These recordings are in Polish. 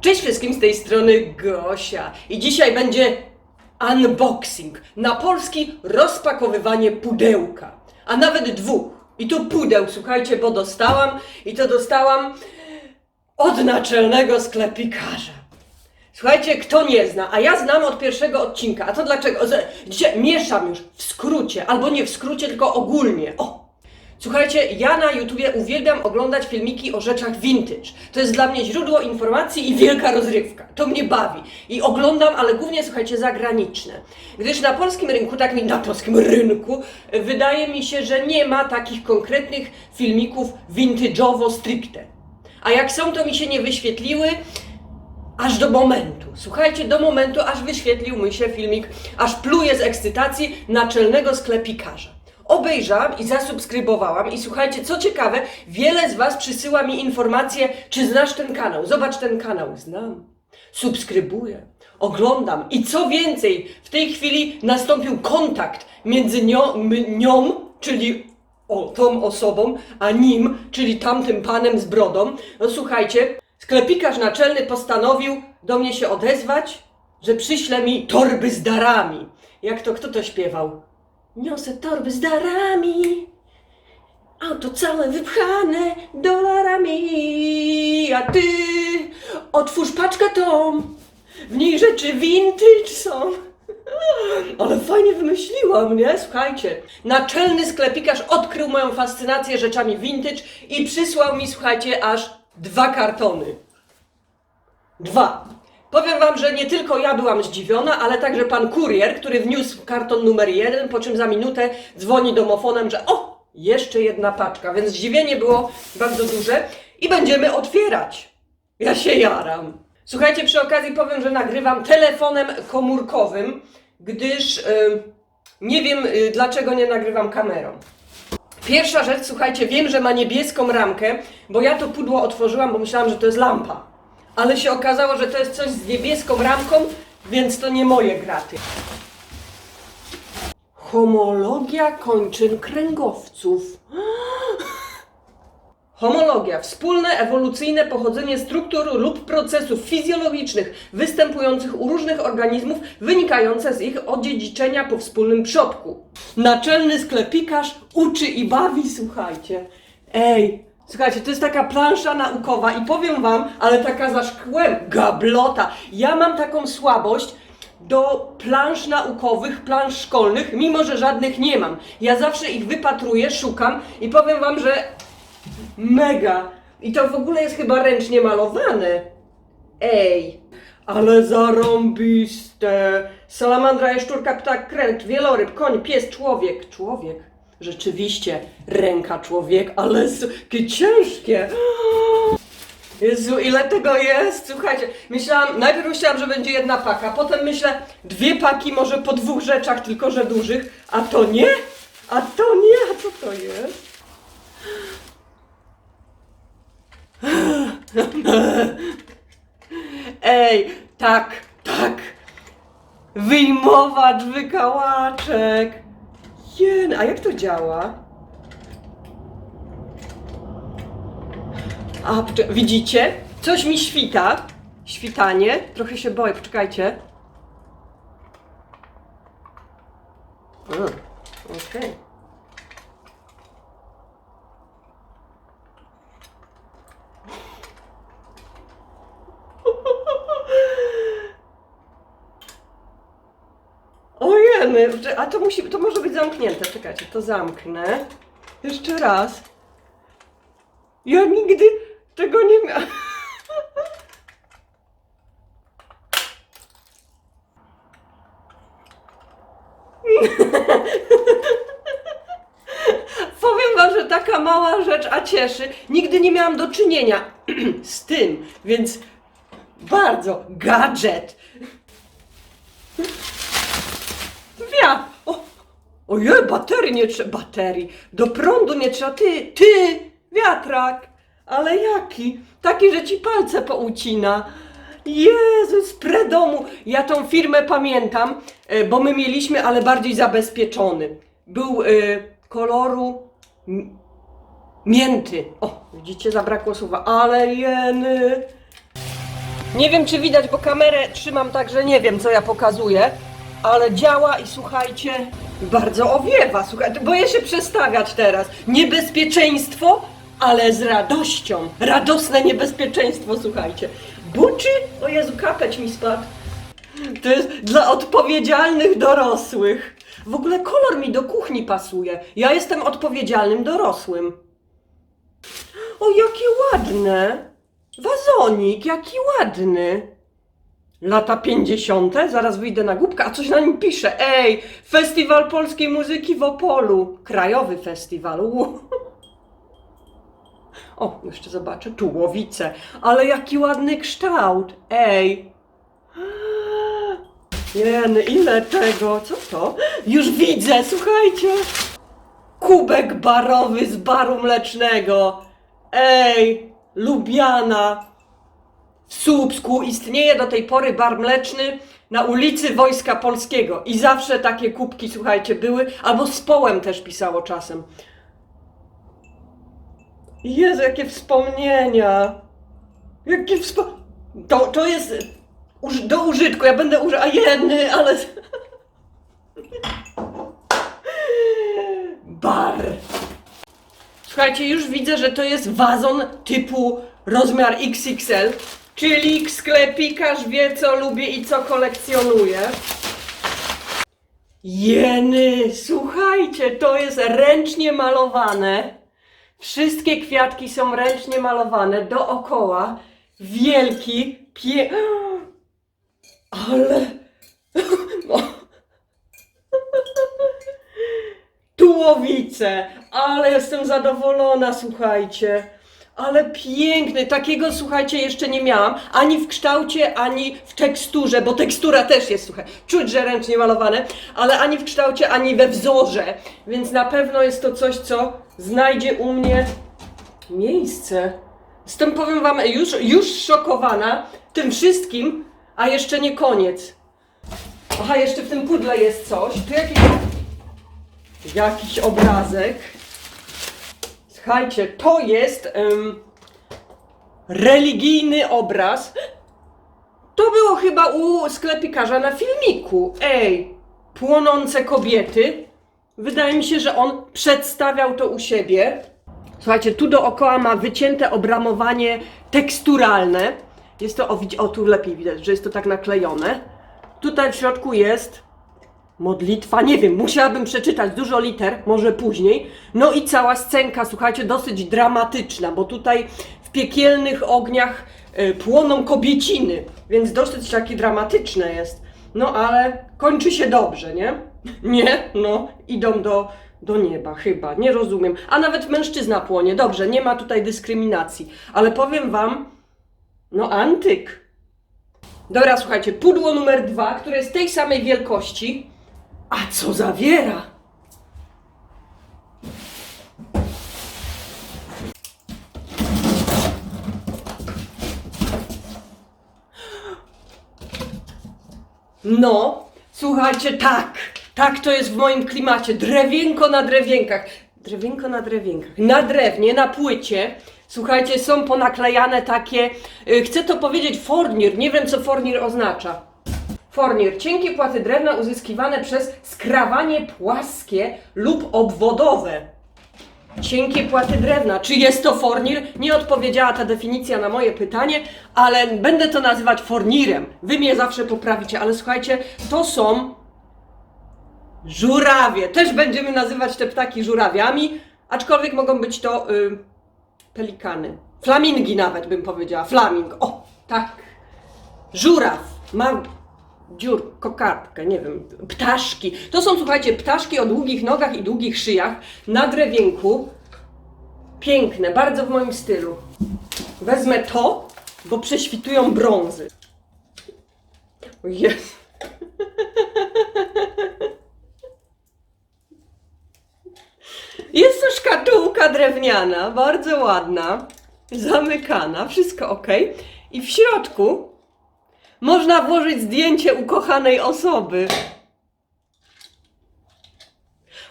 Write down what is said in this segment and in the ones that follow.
Cześć wszystkim z tej strony Gosia i dzisiaj będzie unboxing na polski rozpakowywanie pudełka, a nawet dwóch. I tu pudeł, słuchajcie, bo dostałam i to dostałam od naczelnego sklepikarza. Słuchajcie, kto nie zna, a ja znam od pierwszego odcinka. A to dlaczego? Dzisiaj mieszam już w skrócie, albo nie w skrócie, tylko ogólnie. O! Słuchajcie, ja na YouTubie uwielbiam oglądać filmiki o rzeczach vintage. To jest dla mnie źródło informacji i wielka rozrywka. To mnie bawi. I oglądam, ale głównie, słuchajcie, zagraniczne. Gdyż na polskim rynku, tak mi na polskim rynku, wydaje mi się, że nie ma takich konkretnych filmików vintage'owo stricte. A jak są, to mi się nie wyświetliły, aż do momentu. Słuchajcie, do momentu, aż wyświetlił mi się filmik, aż pluję z ekscytacji naczelnego sklepikarza. Obejrzałam i zasubskrybowałam i słuchajcie, co ciekawe, wiele z Was przysyła mi informacje, czy znasz ten kanał. Zobacz ten kanał. Znam. Subskrybuję. Oglądam. I co więcej, w tej chwili nastąpił kontakt między nią, nią czyli o, tą osobą, a nim, czyli tamtym panem z brodą. No słuchajcie, sklepikarz naczelny postanowił do mnie się odezwać, że przyśle mi torby z darami. Jak to, kto to śpiewał? Niosę torby z darami, auto całe wypchane dolarami, a ty otwórz paczkę tą, w niej rzeczy vintage są. Ale fajnie wymyśliłam, nie? Słuchajcie, naczelny sklepikarz odkrył moją fascynację rzeczami vintage i przysłał mi, słuchajcie, aż dwa kartony. Dwa. Powiem wam, że nie tylko ja byłam zdziwiona, ale także pan kurier, który wniósł karton numer jeden, po czym za minutę dzwoni domofonem, że o, jeszcze jedna paczka, więc zdziwienie było bardzo duże i będziemy otwierać. Ja się jaram. Słuchajcie, przy okazji powiem, że nagrywam telefonem komórkowym, gdyż y, nie wiem y, dlaczego nie nagrywam kamerą. Pierwsza rzecz, słuchajcie, wiem, że ma niebieską ramkę, bo ja to pudło otworzyłam, bo myślałam, że to jest lampa. Ale się okazało, że to jest coś z niebieską ramką, więc to nie moje graty. Homologia kończyn kręgowców. Homologia wspólne ewolucyjne pochodzenie struktur lub procesów fizjologicznych występujących u różnych organizmów, wynikające z ich odziedziczenia po wspólnym przodku. Naczelny sklepikarz uczy i bawi, słuchajcie. Ej, słuchajcie, to jest taka plansza naukowa i powiem wam, ale taka za szkłem, gablota. Ja mam taką słabość, do plansz naukowych, plansz szkolnych, mimo że żadnych nie mam. Ja zawsze ich wypatruję, szukam i powiem wam, że Mega! I to w ogóle jest chyba ręcznie malowane. Ej! Ale zarąbiste! Salamandra, jaszczurka, ptak, kręt, wieloryb, koń, pies, człowiek. Człowiek? Rzeczywiście, ręka człowiek, ale jakie ciężkie! Jezu, ile tego jest? Słuchajcie, myślałam, najpierw myślałam, że będzie jedna paka, potem myślę, dwie paki może po dwóch rzeczach, tylko że dużych, a to nie? A to nie? A co to jest? Ej, tak, tak. Wyjmowacz wykałaczek. Jen, a jak to działa? A, widzicie? Coś mi świta. Świtanie. Trochę się boję, poczekajcie. A, Okej. A to musi, to może być zamknięte. Czekajcie, to zamknę. Jeszcze raz. Ja nigdy tego nie miałam. Powiem wam, że taka mała rzecz, a cieszy. Nigdy nie miałam do czynienia z tym, więc bardzo gadżet. Wia! O, ojej, baterii nie trzeba, baterii, do prądu nie trzeba, ty, ty, wiatrak, ale jaki, taki, że ci palce poucina. Jezus, predomu, ja tą firmę pamiętam, e, bo my mieliśmy, ale bardziej zabezpieczony. Był e, koloru mięty. O, widzicie, zabrakło słowa, ale jeny. Nie wiem, czy widać, bo kamerę trzymam tak, że nie wiem, co ja pokazuję, ale działa i słuchajcie, bardzo owiewa. Słuchajcie, boję się przestawiać teraz. Niebezpieczeństwo, ale z radością. Radosne niebezpieczeństwo, słuchajcie. Buczy? O Jezu, kapeć mi spadł. To jest dla odpowiedzialnych dorosłych. W ogóle kolor mi do kuchni pasuje. Ja jestem odpowiedzialnym dorosłym. O, jakie ładne! Wazonik, jaki ładny! Lata 50. Zaraz wyjdę na głupkę, a coś na nim pisze. Ej, Festiwal Polskiej Muzyki w Opolu. Krajowy festiwal. U. O, jeszcze zobaczę. Tułowice. Ale jaki ładny kształt. Ej. Jeny, ile tego? Co to? Już widzę, słuchajcie. Kubek barowy z baru mlecznego. Ej, Lubiana. W Słupsku istnieje do tej pory bar mleczny na ulicy Wojska Polskiego. I zawsze takie kubki, słuchajcie, były. Albo z połem też pisało czasem. Jezu, jakie wspomnienia. Jakie wspo... To, to jest uż, do użytku. Ja będę użył... A jedny, ale... Bar. Słuchajcie, już widzę, że to jest wazon typu rozmiar XXL, czyli sklepikarz wie, co lubię i co kolekcjonuje. Jeny, słuchajcie, to jest ręcznie malowane. Wszystkie kwiatki są ręcznie malowane dookoła. Wielki, pie... Ale... Tułowice, ale jestem zadowolona, słuchajcie. Ale piękny, takiego słuchajcie jeszcze nie miałam, ani w kształcie, ani w teksturze, bo tekstura też jest, słuchaj, czuć, że ręcznie malowane, ale ani w kształcie, ani we wzorze, więc na pewno jest to coś, co znajdzie u mnie miejsce. Jestem, powiem wam, już, już szokowana tym wszystkim, a jeszcze nie koniec. Aha, jeszcze w tym pudle jest coś, tu jakiś jakiś obrazek. Słuchajcie, to jest em, religijny obraz. To było chyba u sklepikarza na filmiku. Ej, płonące kobiety. Wydaje mi się, że on przedstawiał to u siebie. Słuchajcie, tu dookoła ma wycięte obramowanie teksturalne. Jest to, o, o tu lepiej widać, że jest to tak naklejone. Tutaj w środku jest Modlitwa, nie wiem, musiałabym przeczytać dużo liter, może później. No i cała scenka, słuchajcie, dosyć dramatyczna, bo tutaj w piekielnych ogniach y, płoną kobieciny, więc dosyć takie dramatyczne jest. No ale kończy się dobrze, nie? Nie? No, idą do, do nieba chyba, nie rozumiem. A nawet mężczyzna płonie, dobrze, nie ma tutaj dyskryminacji. Ale powiem wam, no antyk. Dobra, słuchajcie, pudło numer dwa, które jest tej samej wielkości, a co zawiera? No, słuchajcie, tak, tak to jest w moim klimacie. Drewienko na drewienkach. Drewienko na drewienkach. Na drewnie, na płycie. Słuchajcie, są ponaklejane takie, y, chcę to powiedzieć fornir, nie wiem co fornir oznacza. Fornir. Cienkie płaty drewna uzyskiwane przez skrawanie płaskie lub obwodowe. Cienkie płaty drewna. Czy jest to fornir? Nie odpowiedziała ta definicja na moje pytanie, ale będę to nazywać fornirem. Wy mnie zawsze poprawicie, ale słuchajcie, to są żurawie. Też będziemy nazywać te ptaki żurawiami, aczkolwiek mogą być to y, pelikany. Flamingi nawet bym powiedziała. Flaming. O, tak. Żuraw. Ma dziur, kokardkę, nie wiem, ptaszki. To są, słuchajcie, ptaszki o długich nogach i długich szyjach na drewienku. Piękne, bardzo w moim stylu. Wezmę to, bo prześwitują brązy. Jezu. Jest to szkatułka drewniana, bardzo ładna, zamykana, wszystko ok. I w środku można włożyć zdjęcie ukochanej osoby.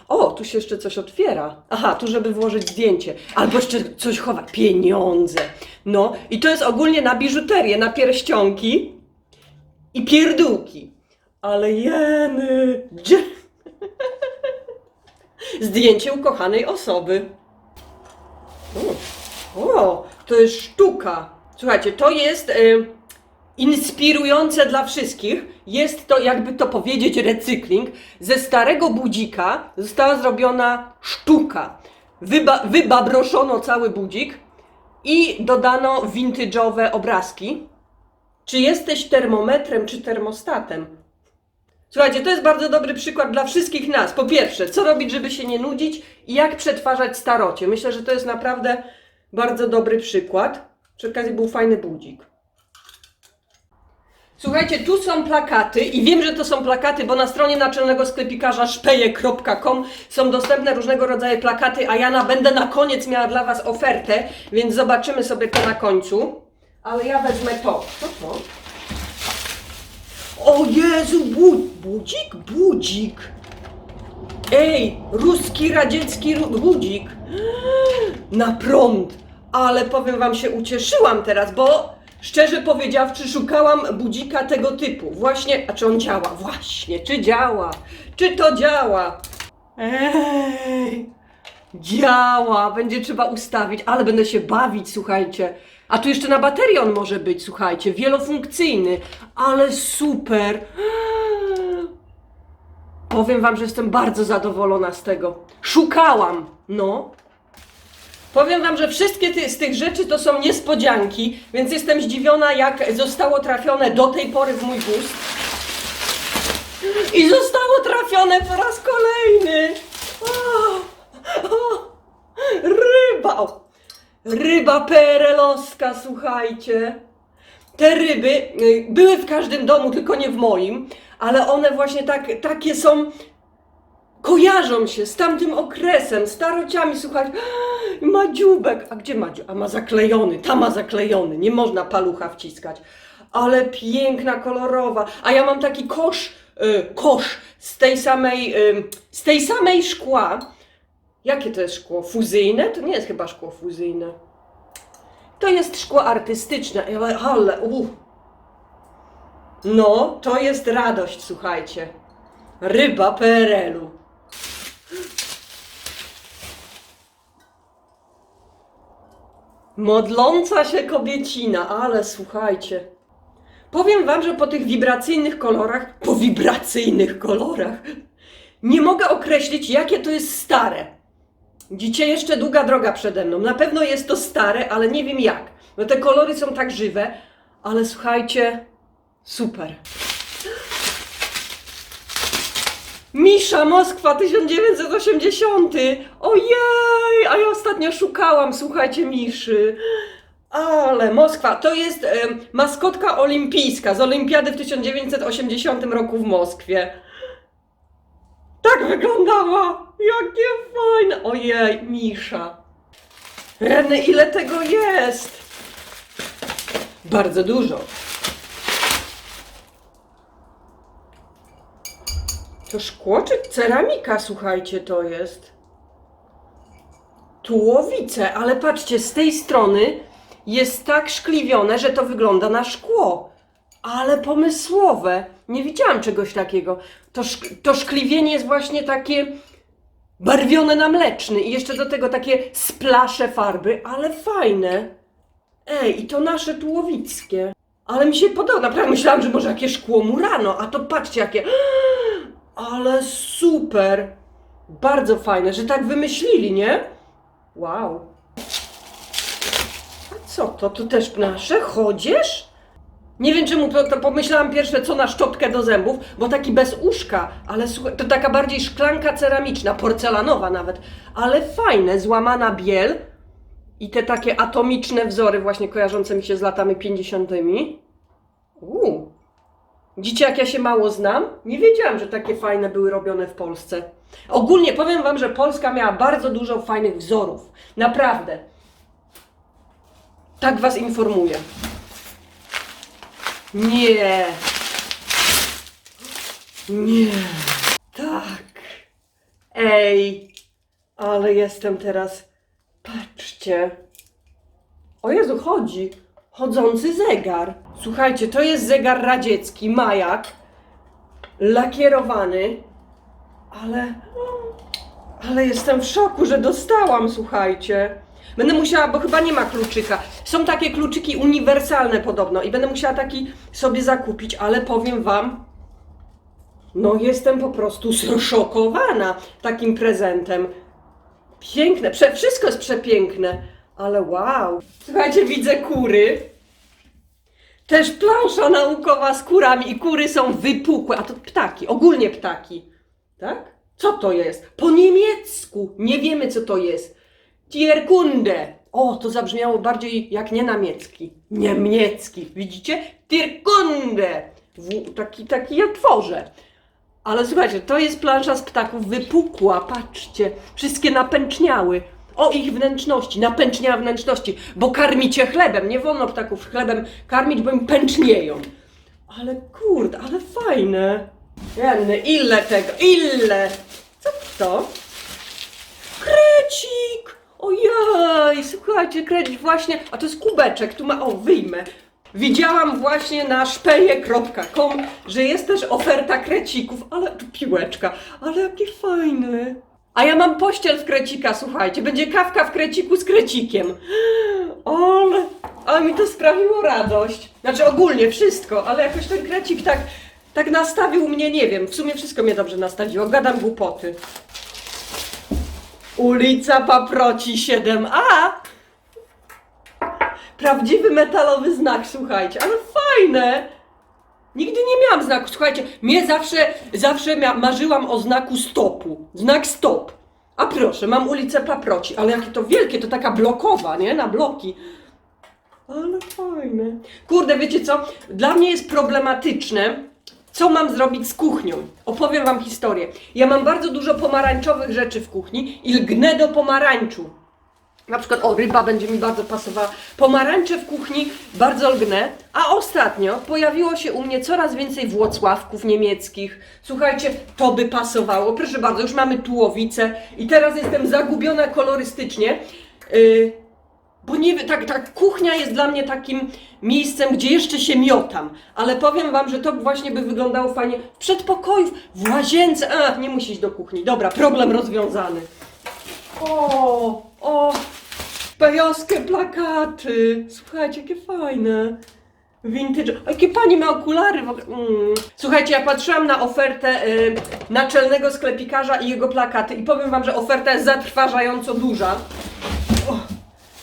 O, tu się jeszcze coś otwiera. Aha, tu żeby włożyć zdjęcie. Albo jeszcze coś chowa. Pieniądze. No, i to jest ogólnie na biżuterię, na pierścionki i pierdółki. Ale jeny. Gdzie? Zdjęcie ukochanej osoby. O, o, to jest sztuka. Słuchajcie, to jest y, inspirujące dla wszystkich. Jest to, jakby to powiedzieć, recykling. Ze starego budzika została zrobiona sztuka. Wyba, wybabroszono cały budzik i dodano vintage'owe obrazki. Czy jesteś termometrem czy termostatem? Słuchajcie, to jest bardzo dobry przykład dla wszystkich nas. Po pierwsze, co robić, żeby się nie nudzić i jak przetwarzać starocie. Myślę, że to jest naprawdę bardzo dobry przykład. Przy okazji był fajny budzik. Słuchajcie, tu są plakaty i wiem, że to są plakaty, bo na stronie naczelnego sklepikarza szpeje.com są dostępne różnego rodzaju plakaty, a ja na, będę na koniec miała dla Was ofertę, więc zobaczymy sobie to na końcu. Ale ja wezmę to. Co to? O Jezu, bu budzik? Budzik. Ej, ruski, radziecki ru- budzik. Na prąd. Ale powiem wam się, ucieszyłam teraz, bo szczerze powiedziawszy, szukałam budzika tego typu. Właśnie, a czy on działa? Właśnie, czy działa? Czy to działa? Ej, działa. Będzie trzeba ustawić, ale będę się bawić, słuchajcie. A tu jeszcze na baterię on może być, słuchajcie, wielofunkcyjny, ale super. Powiem wam, że jestem bardzo zadowolona z tego. Szukałam, no. Powiem wam, że wszystkie ty, z tych rzeczy to są niespodzianki, więc jestem zdziwiona, jak zostało trafione do tej pory w mój gust. I zostało trafione po raz kolejny. O, o, ryba. Ryba PRL-owska, słuchajcie. Te ryby y, były w każdym domu, tylko nie w moim, ale one właśnie tak, takie są kojarzą się z tamtym okresem, starociami, słuchaj, ma dzióbek, a gdzie ma dzióbek? A ma zaklejony, ta ma zaklejony, nie można palucha wciskać, ale piękna, kolorowa, a ja mam taki kosz, y, kosz z tej samej, y, z tej samej szkła, jakie to jest szkło? Fuzyjne? To nie jest chyba szkło fuzyjne. To jest szkło artystyczne, ale, ale uff. No, to jest radość, słuchajcie. Ryba PRL-u. Modląca się kobiecina, ale słuchajcie. Powiem wam, że po tych wibracyjnych kolorach, po wibracyjnych kolorach, nie mogę określić, jakie to jest stare. Widzicie, jeszcze długa droga przede mną. Na pewno jest to stare, ale nie wiem jak. No te kolory są tak żywe, ale słuchajcie, super. Misza Moskwa 1980. Ojej, a ja ostatnio szukałam, słuchajcie, Miszy. Ale Moskwa to jest maskotka olimpijska z olimpiady w 1980 roku w Moskwie. Tak wyglądała. Jakie fajne. Ojej, Misza. Reny, ile tego jest? Bardzo dużo. To szkło czy ceramika, słuchajcie, to jest? Tułowice, ale patrzcie, z tej strony jest tak szkliwione, że to wygląda na szkło. Ale pomysłowe. Nie widziałam czegoś takiego. To, szk- to szkliwienie jest właśnie takie barwione na mleczny i jeszcze do tego takie splasze farby, ale fajne. Ej, i to nasze tułowickie. Ale mi się podoba, naprawdę myślałam, że może jakieś szkło Murano, a to patrzcie jakie... Ale super! Bardzo fajne, że tak wymyślili, nie? Wow. A co to? To też nasze? Chodzisz? Nie wiem czemu to, to pomyślałam pierwsze co na szczotkę do zębów, bo taki bez uszka, ale słuchaj, to taka bardziej szklanka ceramiczna, porcelanowa nawet, ale fajne, złamana biel i te takie atomiczne wzory właśnie kojarzące mi się z latami 50. Uuu. Widzicie, jak ja się mało znam? Nie wiedziałam, że takie fajne były robione w Polsce. Ogólnie powiem Wam, że Polska miała bardzo dużo fajnych wzorów. Naprawdę. Tak Was informuję. Nie. Nie. Tak. Ej, ale jestem teraz. Patrzcie. O Jezu, chodzi. Chodzący zegar. Słuchajcie, to jest zegar radziecki, majak. Lakierowany. Ale. Ale jestem w szoku, że dostałam, słuchajcie. Będę musiała, bo chyba nie ma kluczyka. Są takie kluczyki uniwersalne podobno i będę musiała taki sobie zakupić, ale powiem wam, no jestem po prostu zszokowana takim prezentem. Piękne, prze, wszystko jest przepiękne, ale wow. Słuchajcie, widzę kury. Też plansza naukowa z kurami i kury są wypukłe, a to ptaki, ogólnie ptaki. Tak? Co to jest? Po niemiecku. Nie wiemy, co to jest. Tierkunde. O, to zabrzmiało bardziej jak nie niemiecki. Niemiecki. Widzicie? Tierkunde. Taki, taki ja tworzę. Ale słuchajcie, to jest plansza z ptaków wypukła, patrzcie, wszystkie napęczniały. O ich wnętrzności, napęczniała wnętrzności, bo karmicie chlebem, nie wolno ptaków chlebem karmić, bo im pęcznieją. Ale kurde, ale fajne. Jenny, ile tego, ile? Co to? Krecik! Ojej, słuchajcie, krecik właśnie, a to jest kubeczek, tu ma, o, wyjmę. Widziałam właśnie na szpeje.com, że jest też oferta krecików, ale piłeczka, ale jakie fajne. A ja mam pościel z krecika, słuchajcie, będzie kawka w kreciku z krecikiem. Ale, ale mi to sprawiło radość. Znaczy ogólnie wszystko, ale jakoś ten krecik tak, tak nastawił mnie, nie wiem, w sumie wszystko mnie dobrze nastawiło, gadam głupoty. Ulica Paproci 7A. Prawdziwy metalowy znak, słuchajcie, ale fajne. Nigdy nie miałam znaku, słuchajcie, mnie zawsze, zawsze mia- marzyłam o znaku stopu. Znak stop. A proszę, mam ulicę Paproci, ale jakie to wielkie, to taka blokowa, nie? Na bloki. Ale fajne. Kurde, wiecie co? Dla mnie jest problematyczne, co mam zrobić z kuchnią. Opowiem wam historię. Ja mam bardzo dużo pomarańczowych rzeczy w kuchni i lgnę do pomarańczu. Na przykład, o, ryba będzie mi bardzo pasowała. Pomarańcze w kuchni bardzo lgnę, a ostatnio pojawiło się u mnie coraz więcej Włocławków niemieckich. Słuchajcie, to by pasowało. Proszę bardzo, już mamy tułowicę i teraz jestem zagubiona kolorystycznie. Yy, bo nie tak, tak, kuchnia jest dla mnie takim miejscem, gdzie jeszcze się miotam. Ale powiem wam, że to właśnie by wyglądało fajnie w przedpokoju, w łazience. A, nie musi iść do kuchni. Dobra, problem rozwiązany. O, o, pejowskie plakaty. Słuchajcie, jakie fajne. Vintage. O, jakie pani ma okulary w ogóle. Mm. Słuchajcie, ja patrzyłam na ofertę y, naczelnego sklepikarza i jego plakaty i powiem wam, że oferta jest zatrważająco duża. O,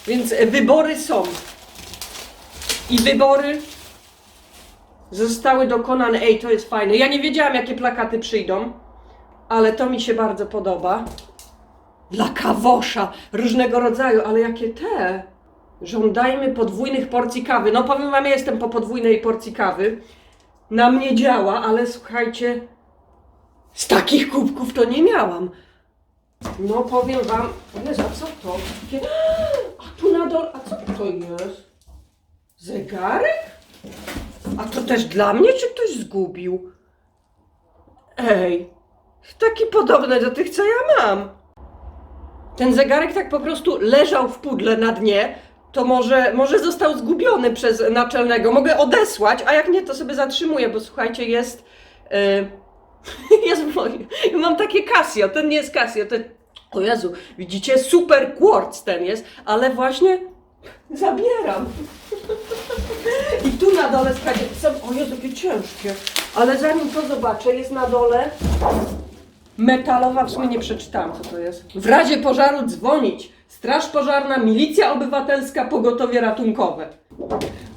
więc wybory są. I wybory zostały dokonane. Ej, to jest fajne. Ja nie wiedziałam, jakie plakaty przyjdą, ale to mi się bardzo podoba. Dla kawosza różnego rodzaju, ale jakie te? Żądajmy podwójnych porcji kawy. No powiem wam, ja jestem po podwójnej porcji kawy. Na mnie działa, ale słuchajcie, z takich kubków to nie miałam. No powiem wam, o Jezu, a co to? A tu na dole, a co to jest? Zegarek? A to też dla mnie, czy ktoś zgubił? Ej, taki podobny do tych, co ja mam. Ten zegarek tak po prostu leżał w pudle na dnie. To może, może został zgubiony przez naczelnego. Mogę odesłać, a jak nie, to sobie zatrzymuję, bo słuchajcie, jest. Yy, jest moje. Mam takie Casio. Ten nie jest Casio. Ten, o Jezu, widzicie? Super quartz ten jest, ale właśnie zabieram. I tu na dole, słuchajcie, są. O Jezu, jakie ciężkie. Ale zanim to zobaczę, jest na dole Metalowa, w sumie nie przeczytałam, co to jest. W razie pożaru dzwonić. Straż pożarna, milicja obywatelska, pogotowie ratunkowe.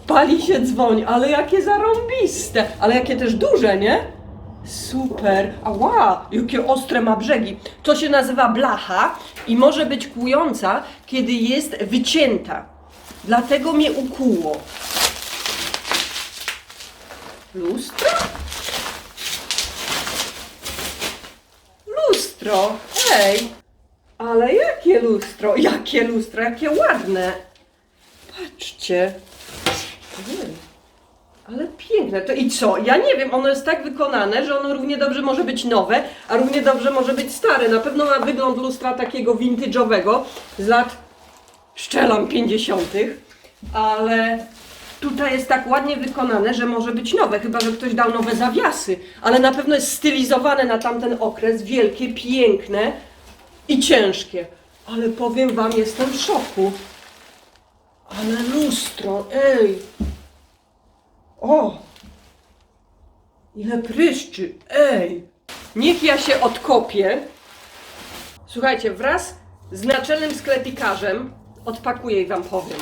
Pali się dzwoń, ale jakie zarąbiste, ale jakie też duże, nie? Super, ała, jakie ostre ma brzegi. To się nazywa blacha i może być kłująca, kiedy jest wycięta. Dlatego mnie ukłuło. Lustro? Lustro, hej! Ale jakie lustro, jakie lustro, jakie ładne! Patrzcie! Ale piękne. To i co? Ja nie wiem, ono jest tak wykonane, że ono równie dobrze może być nowe, a równie dobrze może być stare. Na pewno ma wygląd lustra takiego vintage'owego z lat szczelam 50., ale tutaj jest tak ładnie wykonane, że może być nowe, chyba że ktoś dał nowe zawiasy, ale na pewno jest stylizowane na tamten okres, wielkie, piękne i ciężkie. Ale powiem wam, jestem w szoku. Ale lustro, ej! O! Ile pryszczy, ej! Niech ja się odkopię. Słuchajcie, wraz z naczelnym sklepikarzem odpakuję i wam powiem.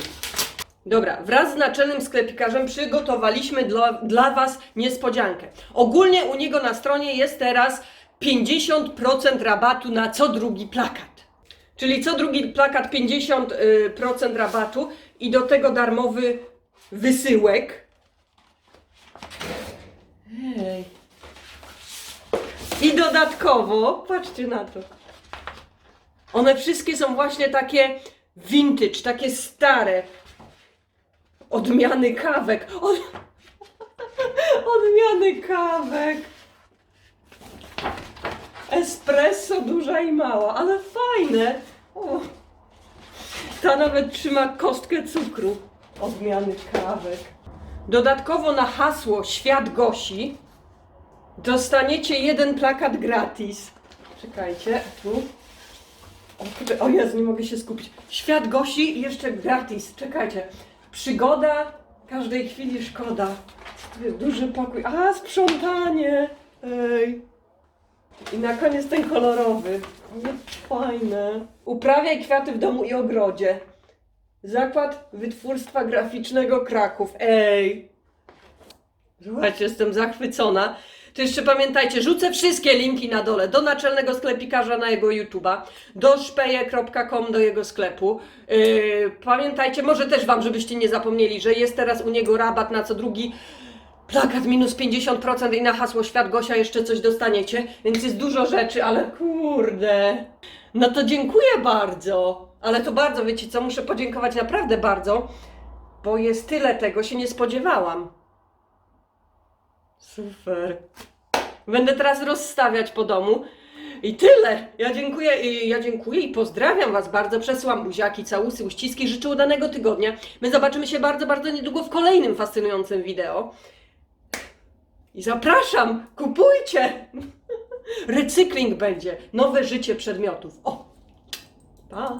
Dobra, wraz z naczelnym sklepikarzem przygotowaliśmy dla, dla Was niespodziankę. Ogólnie u niego na stronie jest teraz 50% rabatu na co drugi plakat. Czyli co drugi plakat 50% y, rabatu i do tego darmowy wysyłek. Ej. I dodatkowo, patrzcie na to. One wszystkie są właśnie takie vintage, takie stare. Odmiany kawek. Od... Odmiany kawek. Espresso duża i mała, ale fajne. O. Ta nawet trzyma kostkę cukru. Odmiany kawek. Dodatkowo na hasło Świat Gosi dostaniecie jeden plakat gratis. Czekajcie, tu. O, o Jezu, nie mogę się skupić. Świat Gosi jeszcze gratis. Czekajcie. Przygoda każdej chwili szkoda. Duży pokój. A, sprzątanie. Ej. I na koniec ten kolorowy. Fajne. Uprawiaj kwiaty w domu i ogrodzie. Zakład Wytwórstwa Graficznego Kraków. Ej. Słuchajcie, jestem zachwycona. To jeszcze pamiętajcie, rzucę wszystkie linki na dole do naczelnego sklepikarza na jego YouTube'a, do szpeje.com do jego sklepu. Yy, pamiętajcie, może też Wam, żebyście nie zapomnieli, że jest teraz u niego rabat na co drugi plakat minus 50% i na hasło Świat Gosia jeszcze coś dostaniecie, więc jest dużo rzeczy, ale kurde. No to dziękuję bardzo. Ale to bardzo, wiecie co, muszę podziękować naprawdę bardzo, bo jest tyle tego, się nie spodziewałam. Super. Będę teraz rozstawiać po domu. I tyle. Ja dziękuję, i- ja dziękuję i pozdrawiam Was bardzo. Przesyłam buziaki, całusy, uściski. Życzę udanego tygodnia. My zobaczymy się bardzo, bardzo niedługo w kolejnym fascynującym wideo. I zapraszam, kupujcie! Recykling będzie, nowe życie przedmiotów. O! Pa!